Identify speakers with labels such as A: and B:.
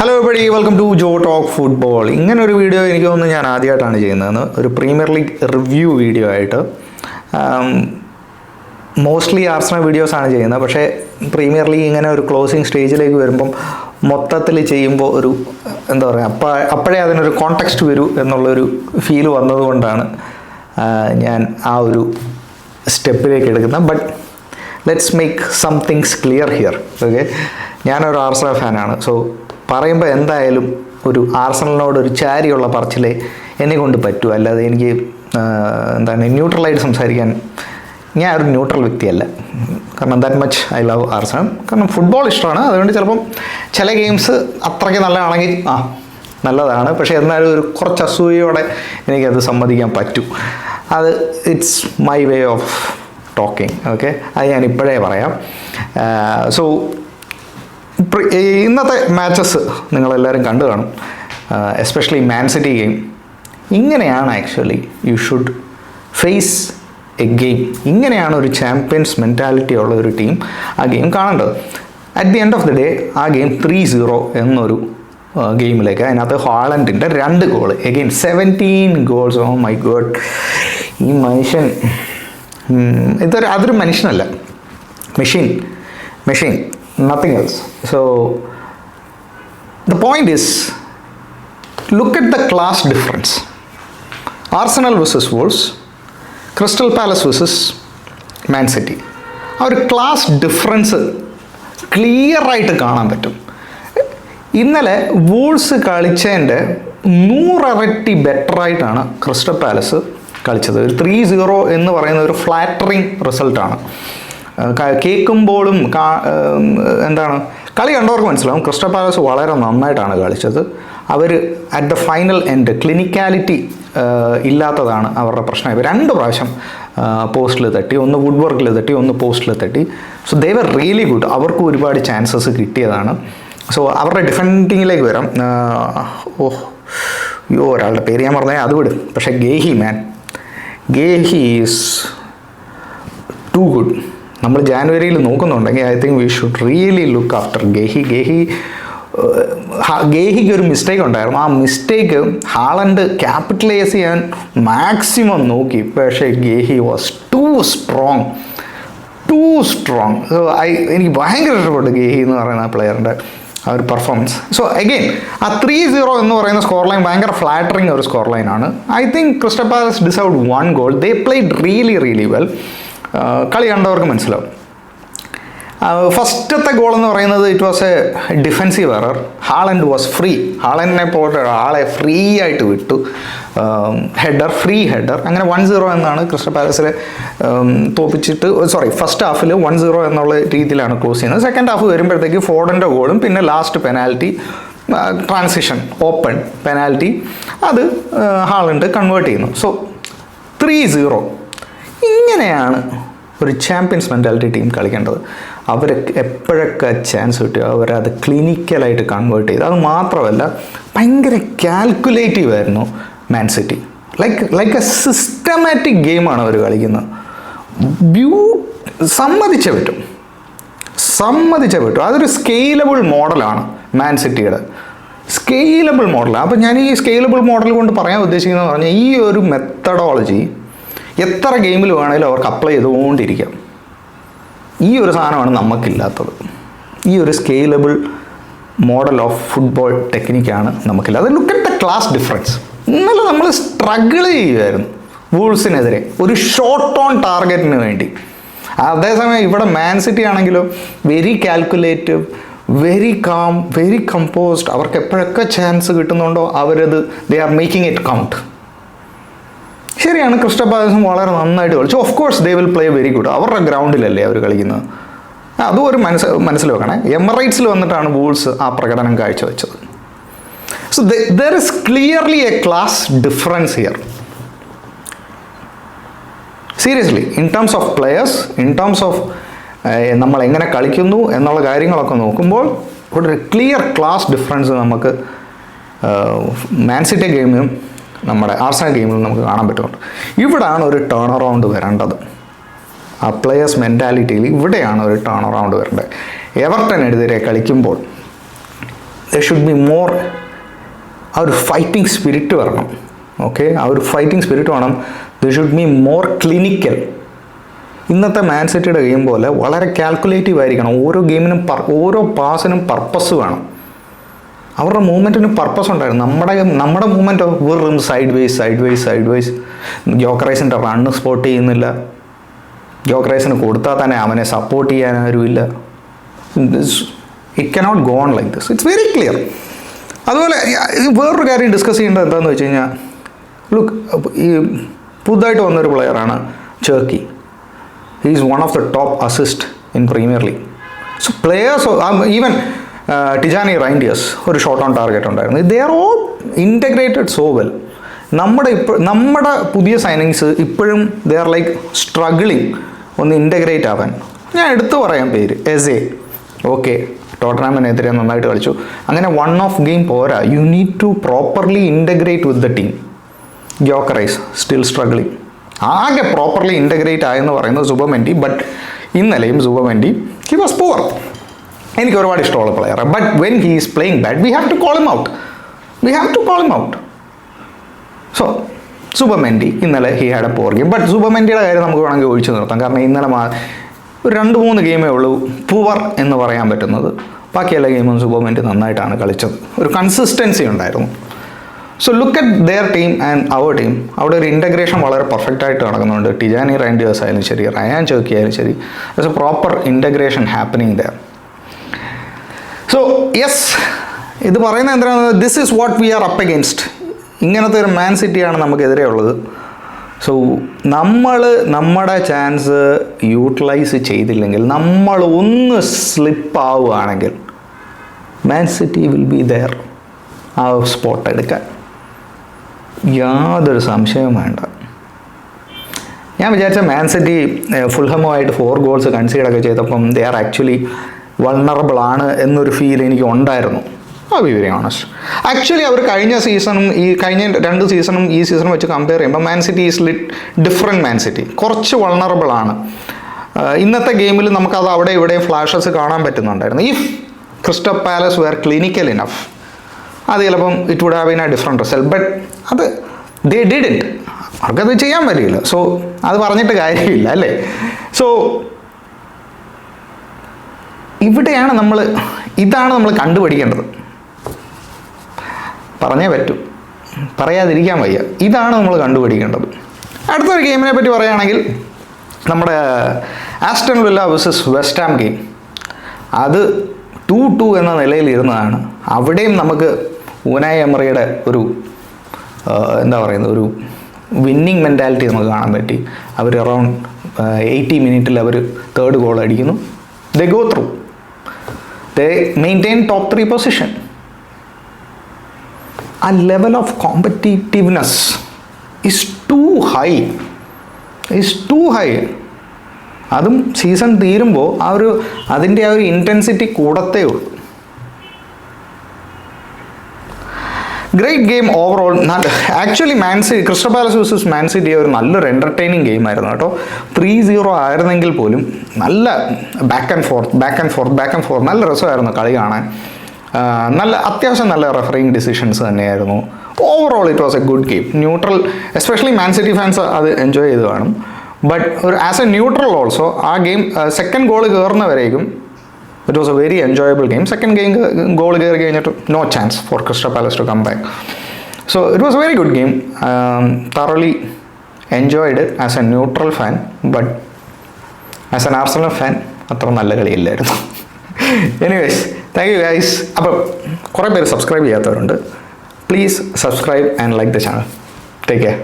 A: Hello everybody welcome to Jo talk football ഇങ്ങനെ ഒരു video എനിക്ക് തോന്നുന്നു ഞാൻ ആദ്യമായിട്ടാണ് ചെയ്യുന്നത് ഒരു പ്രീമിയർ ലീഗ് റിവ്യൂ വീഡിയോ ആയിട്ട്. മോസ്റ്റ്ലി ആർസണൽ ആണ് ചെയ്യുന്നത്. പക്ഷേ പ്രീമിയർ ലീഗ് ഇങ്ങനെ ഒരു ക്ലോസിങ് സ്റ്റേജിലേക്ക് വരുമ്പം മൊത്തത്തിൽ ചെയ്യുമ്പോൾ ഒരു എന്താ പറയുക അപ്പോൾ അപ്പോഴേ അതിനൊരു കോണ്ടെക്സ്റ്റ് വരൂ എന്നുള്ളൊരു ഫീൽ വന്നതുകൊണ്ടാണ് ഞാൻ ആ ഒരു സ്റ്റെപ്പിലേക്ക് എടുക്കുന്നത്. But let's make somethings clear here okay ഞാനൊരു ആർസണൽ ഫാനാണ് സോ പറയുമ്പോൾ എന്തായാലും ഒരു ആർസണലിനോട് ഒരു ചാരിയുള്ള പറച്ചിലേ എന്നെ കൊണ്ട് പറ്റൂ. അല്ലാതെ എനിക്ക് എന്താണ് ന്യൂട്രലായിട്ട് സംസാരിക്കാൻ ഞാൻ ഒരു ന്യൂട്രൽ വ്യക്തിയല്ല. കാരണം that much I love Arsenal കാരണം ഫുട്ബോൾ ഇഷ്ടമാണ്. അതുകൊണ്ട് ചിലപ്പം ചില ഗെയിംസ് അത്രയ്ക്ക് നല്ലതാണെങ്കിൽ ആ നല്ലതാണ്. പക്ഷേ എന്നാലും ഒരു കുറച്ച് അസൂയയോടെ എനിക്കത് സമ്മതിക്കാൻ പറ്റൂ. അത് it's my way of talking okay അത് ഞാൻ ഇപ്പോഴേ പറയാം. സോ ഇന്നത്തെ മാച്ചസ് നിങ്ങളെല്ലാവരും കണ്ടു കാണും. എസ്പെഷ്യലി മാൻ സിറ്റി ഗെയിം ഇങ്ങനെയാണ് actually you should face a game ഇങ്ങനെയാണ് ഒരു ചാമ്പ്യൻസ് മെന്റാലിറ്റി ഉള്ള ഒരു ടീം ആ ഗെയിം കാണേണ്ടത്. At the end of the day ആ ഗെയിം ത്രീ സീറോ എന്നൊരു ഗെയിമിലേക്ക് അതിനകത്ത് ഹാളൻഡിന്റെ രണ്ട് goal again seventeen goals oh my god ഈ മനുഷ്യൻ ഇതൊരു അതൊരു മനുഷ്യനല്ല. Machine machine nothing else so the point is look at the class difference Arsenal versus Wolves Crystal Palace versus Man City ആ ഒരു ക്ലാസ് ഡിഫറൻസ് ക്ലിയറായിട്ട് കാണാൻ പറ്റും. ഇന്നലെ വൂൾസ് കളിച്ചതിന്റെ നൂറരട്ടി ബെറ്ററായിട്ടാണ് ക്രിസ്റ്റൽ പാലസ് കളിച്ചത്. ഒരു ത്രീ സീറോ എന്ന് പറയുന്ന ഒരു ഫ്ലാറ്ററിങ് റിസൾട്ടാണ് കേൾക്കുമ്പോഴും എന്താണ് കളി കണ്ടവർക്ക് മനസ്സിലാവും. ക്രിസ്റ്റൽ പാലസ് വളരെ നന്നായിട്ടാണ് കളിച്ചത്. അവർ at the final end clinicality ഇല്ലാത്തതാണ് അവരുടെ പ്രശ്നം. ഇവർ രണ്ട് പ്രാവശ്യം പോസ്റ്റിൽ തട്ടി. ഒന്ന് വുഡ് വർക്കിൽ തട്ടി ഒന്ന് പോസ്റ്റിൽ തട്ടി. So they were really good അവർക്കും ഒരുപാട് ചാൻസസ് കിട്ടിയതാണ്. സോ അവരുടെ ഡിഫൻഡിങ്ങിലേക്ക് വരാം. ഓഹ് അയ്യോ ഒരാളുടെ പേര് ഞാൻ പറഞ്ഞാൽ അത് വിടും. പക്ഷേ Guehi man Guehi is too good നമ്മൾ ജാനുവരിയിൽ നോക്കുന്നുണ്ടെങ്കിൽ I think we should really look after Guehi. Guehi ഗേഹിക്ക് ഒരു മിസ്റ്റേക്ക് ഉണ്ടായിരുന്നു. ആ മിസ്റ്റേക്ക് ഹാളൻഡ് ക്യാപിറ്റലൈസ് ചെയ്യാൻ മാക്സിമം നോക്കി. പക്ഷേ Guehi was too strong too strong I എനിക്ക് ഭയങ്കര ഇഷ്ടപ്പെട്ടു ഗേഹി എന്ന് പറയുന്ന പ്ലെയറിന്റെ ആ ഒരു പെർഫോമൻസ് സോ അഗെയിൻ ആ ത്രീ സീറോ എന്ന് പറയുന്ന സ്കോർ ലൈൻ ഭയങ്കര ഫ്ലാറ്ററിങ് ഒരു സ്കോർ ലൈനാണ് I think Crystal Palace deserved one goal they played really really well കളി കണ്ടവർക്ക് മനസ്സിലാവും. ഫസ്റ്റത്തെ ഗോൾ എന്ന് പറയുന്നത് it was a defensive error Haaland was free ഹാളൻഡിനെ പോലെ ആളെ ഫ്രീ ആയിട്ട് വിട്ടു. ഹെഡർ ഫ്രീ ഹെഡർ അങ്ങനെ വൺ സീറോ എന്നാണ് ക്രിസ്റ്റൽ പാലസിലെ തോപ്പിച്ചിട്ട് സോറി ഫസ്റ്റ് ഹാഫിൽ വൺ സീറോ എന്നുള്ള രീതിയിലാണ് ക്ലോസ് ചെയ്യുന്നത്. സെക്കൻഡ് ഹാഫ് വരുമ്പോഴത്തേക്ക് ഫോർഡിന്റെ ഗോളും പിന്നെ last penalty transition open penalty അത് ഹാളുണ്ട് കൺവേർട്ട് ചെയ്യുന്നു. സോ ത്രീ സീറോ ഇങ്ങനെയാണ് ഒരു ചാമ്പ്യൻസ് മെന്റാലിറ്റി ടീം കളിക്കേണ്ടത്. അവർ എപ്പോഴൊക്കെ ചാൻസ് കിട്ടിയോ അവരത് ക്ലിനിക്കലായിട്ട് കൺവേർട്ട് ചെയ്ത്. അത് മാത്രമല്ല ഭയങ്കര കാൽക്കുലേറ്റീവ് ആയിരുന്നു Man City like like a systematic ഗെയിമാണ് അവർ കളിക്കുന്നത്. ബ്യൂ സമ്മതിച്ചേ പറ്റും. സമ്മതിച്ചേ പറ്റും. അതൊരു സ്കെയിലബിൾ മോഡലാണ് മാൻ സിറ്റിയുടെ സ്കെയിലബിൾ മോഡലാണ് അപ്പോൾ ഞാൻ ഈ സ്കെയിലബിൾ മോഡൽ കൊണ്ട് പറയാൻ ഉദ്ദേശിക്കുന്നത് പറഞ്ഞാൽ ഈ ഒരു മെത്തഡോളജി എത്ര ഗെയിമിൽ വേണമെങ്കിലും അവർക്ക് അപ്ലൈ ചെയ്തുകൊണ്ടിരിക്കാം. ഈ ഒരു സാധനമാണ് നമുക്കില്ലാത്തത്. ഈ ഒരു സ്കെയിലബിൾ മോഡൽ ഓഫ് ഫുട്ബോൾ ടെക്നിക്കാണ് നമുക്കില്ല അത് look at the class difference ഇന്നലെ നമ്മൾ സ്ട്രഗിൾ ചെയ്യുമായിരുന്നു വൂൾസിനെതിരെ ഒരു ഷോർട്ട് ഓൺ ടാർഗറ്റിന് വേണ്ടി. അതേസമയം ഇവിടെ മാൻ സിറ്റി ആണെങ്കിലും very calculative very calm very composed അവർക്ക് എപ്പോഴൊക്കെ ചാൻസ് കിട്ടുന്നുണ്ടോ അവരത് they are making it count ശരിയാണ് പാലസും വളരെ നന്നായിട്ട് കളിച്ചു. Of course they will play very good അവരുടെ ഗ്രൗണ്ടിലല്ലേ അവർ കളിക്കുന്നത്? അതും ഒരു മനസ്സ് മനസ്സിൽ വെക്കണേ. എമറൈറ്റ്സിൽ വന്നിട്ടാണ് വൂൾസ് ആ പ്രകടനം കാഴ്ചവെച്ചത്. So there is clearly a class difference here seriously in terms of players in terms of നമ്മൾ എങ്ങനെ കളിക്കുന്നു എന്നുള്ള കാര്യങ്ങളൊക്കെ നോക്കുമ്പോൾ ഇവിടെ ഒരു ക്ലിയർ ക്ലാസ് ഡിഫറൻസ് നമുക്ക് മാൻസിറ്റി ഗെയിമിനും നമ്മുടെ ആർസണൽ ടീമിൽ നമുക്ക് കാണാൻ പറ്റുന്നുണ്ട്. ഇവിടാണ് ഒരു ടേൺ അറൗണ്ട് വരേണ്ടത്. ആ പ്ലെയേഴ്സ് മെന്റാലിറ്റിയിൽ ഇവിടെയാണ് ഒരു ടേൺ അറൗണ്ട് വരേണ്ടത് എവർട്ടനെതിരെ കളിക്കുമ്പോൾ ദ ഷുഡ് ബി മോർ ആ ഒരു ഫൈറ്റിംഗ് സ്പിരിറ്റ് വരണം. ഓക്കെ ആ ഒരു ഫൈറ്റിംഗ് സ്പിരിറ്റ് വേണം. They should be more clinical ഇന്നത്തെ മാൻ സിറ്റിയുടെ ഗെയിം പോലെ വളരെ കാൽക്കുലേറ്റീവ് ആയിരിക്കണം. ഓരോ ഗെയിമിനും ഓരോ പാസിനും പർപ്പസ് വേണം. അവരുടെ മൂവ്മെന്റിന് പർപ്പസ് ഉണ്ടായിരുന്നു. നമ്മുടെ നമ്മുടെ മൂവ്മെന്റോ വെറും side wise side wise side wise ജോക്കറൈസിന്റെ run spot ചെയ്യുന്നില്ല. ജോക്കറൈസിന് കൊടുത്താൽ തന്നെ അവനെ സപ്പോർട്ട് ചെയ്യാൻ ആരുമില്ല. It cannot gone like this it's very clear അതുപോലെ വേറൊരു കാര്യം ഡിസ്കസ് ചെയ്യേണ്ടത് എന്താണെന്ന് വെച്ച് കഴിഞ്ഞാൽ ലുക്ക് ഈ പുതുതായിട്ട് വന്നൊരു പ്ലെയറാണ് Cherki he is one of the top assist in Premier League so players even Tijjani Reijnders ഒരു ഷോട്ട് ഓൺ ടാർഗറ്റ് ഉണ്ടായിരുന്നു. They are all integrated so well നമ്മുടെ ഇപ്പോൾ നമ്മുടെ പുതിയ സൈനിങ്സ് ഇപ്പോഴും ദേ ആർ ലൈക്ക് സ്ട്രഗിളിങ് ഒന്ന് ഇന്റഗ്രേറ്റ് ആവാൻ. ഞാൻ എടുത്തു പറയാം പേര് എസ് എ ഓക്കെ ടോട്ടനാമിനെതിരെ നന്നായിട്ട് കളിച്ചു. അങ്ങനെ വൺ ഓഫ് ഗെയിം പോരാ. You need to properly integrate with the team Gyokeres still struggling ആകെ പ്രോപ്പർലി ഇന്റഗ്രേറ്റ് ആയെന്ന് പറയുന്നത് സുബമെന്റി ബട്ട് ഇന്നലെയും സുബമെന്റി ഹി വാസ് പുവർ എനിക്ക് ഒരുപാട് ഇഷ്ടമുള്ള player but when he is playing bad we have to call out we have to call out so Zubimendi ഇന്നലെ he had a poor game but സുബമെൻഡിയുടെ കാര്യം നമുക്ക് വേണമെങ്കിൽ ഒഴിച്ചു നിർത്താം. കാരണം ഇന്നലെ മാ ഒരു രണ്ട് മൂന്ന് ഗെയിമേ ഉള്ളൂ. പുവർ എന്ന് പറയാൻ പറ്റുന്നത്. ബാക്കി എല്ലാ ഗെയിമും സുബമെൻഡി നന്നായിട്ടാണ് കളിച്ചത്. ഒരു കൺസിസ്റ്റൻസി ഉണ്ടായിരുന്നു. So look at their team and our team അവിടെ ഒരു ഇന്റഗ്രേഷൻ വളരെ പെർഫെക്റ്റ് ആയിട്ട് നടക്കുന്നുണ്ട്. ടിജാനി റൈൻഡിയേഴ്സ് ആയാലും ശരി റയാൻ ചോക്കി ആയാലും ശരി. A proper integration happening there so yes ഇത് പറയുന്നത് എന്തിനാണ്? This is what we are up against ഇങ്ങനത്തെ ഒരു മാൻ സിറ്റിയാണ് നമുക്കെതിരെ ഉള്ളത്. സോ നമ്മൾ നമ്മുടെ ചാൻസ് യൂട്ടിലൈസ് ചെയ്തില്ലെങ്കിൽ നമ്മൾ ഒന്ന് സ്ലിപ്പ് ആവുകയാണെങ്കിൽ Man City will be there ആ സ്പോട്ട് എടുക്കാൻ. യാതൊരു സംശയവും വേണ്ട. ഞാൻ വിചാരിച്ച മാൻ സിറ്റി ഫുൾഹമുമായിട്ട് ഫോർ ഗോൾസ് കൺസീഡൊക്കെ ചെയ്തപ്പം ദേ ആർ ആക്ച്വലി വൾണറബിൾ ആണ് എന്നൊരു ഫീൽ എനിക്ക് ഉണ്ടായിരുന്നു ആ ബി വെരി ഓണസ്റ്റ് ആക്ച്വലി അവർ കഴിഞ്ഞ സീസണും ഈ കഴിഞ്ഞ രണ്ട് സീസണും ഈ സീസണും വെച്ച് കമ്പയർ ചെയ്യുമ്പോൾ Man City is lit different Man City കുറച്ച് വൾണറബിൾ ആണ്. ഇന്നത്തെ ഗെയിമിൽ നമുക്കത് അവിടെ ഇവിടെ ഫ്ലാഷസ് കാണാൻ പറ്റുന്നുണ്ടായിരുന്നു. If Crystal Palace were clinical enough അത് ചിലപ്പം it would have in a different result but അത് ദേ ഡിഡ് ഇറ്റ് അവർക്കത് ചെയ്യാൻ പറ്റില്ല സോ അത് പറഞ്ഞിട്ട് കാര്യമില്ല അല്ലേ? സോ ഇവിടെയാണ് നമ്മൾ ഇതാണ് നമ്മൾ കണ്ടുപിടിക്കേണ്ടത് പറഞ്ഞേ പറ്റൂ. പറയാതിരിക്കാൻ വയ്യ. ഇതാണ് നമ്മൾ കണ്ടുപിടിക്കേണ്ടത് അടുത്തൊരു ഗെയിമിനെ പറ്റി പറയുകയാണെങ്കിൽ നമ്മുടെ Aston Villa versus West Ham അത് ടു ടു എന്ന നിലയിൽ ഇരുന്നതാണ്. അവിടെയും നമുക്ക് ഊനായ എമറിയുടെ ഒരു എന്താ പറയുന്നത് ഒരു വിന്നിങ് മെന്റാലിറ്റി നമുക്ക് കാണാൻ പറ്റി. അവർ അറൗണ്ട് എയ്റ്റി മിനിറ്റിൽ അവർ തേർഡ് ഗോൾ അടിക്കുന്നു. The go through they maintain top three position. A level of competitiveness is too high. Is too high. അതും സീസൺ തീരുമ്പോൾ ആ ഒരു അതിന്റെ ആ ഒരു ഇന്റൻസിറ്റി കൂടത്തേ ഉള്ളൂ great game overall actually Man C Crystal Palace versus Man City ഒരു നല്ലൊരു എന്റർടൈനിങ് ഗെയിം ആയിരുന്നു കേട്ടോ. ത്രീ സീറോ ആയിരുന്നെങ്കിൽ പോലും നല്ല back and forth back and forth back and forth നല്ല രസമായിരുന്നു കളി കാണാൻ. നല്ല അത്യാവശ്യം നല്ല റെഫറിങ് ഡിസിഷൻസ് തന്നെയായിരുന്നു. Overall it was a good game neutral especially Man City fans അത് എൻജോയ് ചെയ്ത് കാണും. ബട്ട് ഒരു ആസ് എ ന്യൂട്രൽ ഓൾസോ ആ game second goal കയറുന്നവരേക്കും it was a very enjoyable game second game goal കയറി കഴിഞ്ഞിട്ട് no chance for Crystal Palace to come back so it was a very good game thoroughly enjoyed as a neutral fan but as an Arsenal fan അത്ര നല്ല കളിയില്ലായിരുന്നു. Anyways thank you guys അപ്പം കുറേ പേര് subscribe ചെയ്യാത്തവരുണ്ട്. Please subscribe and like the channel take care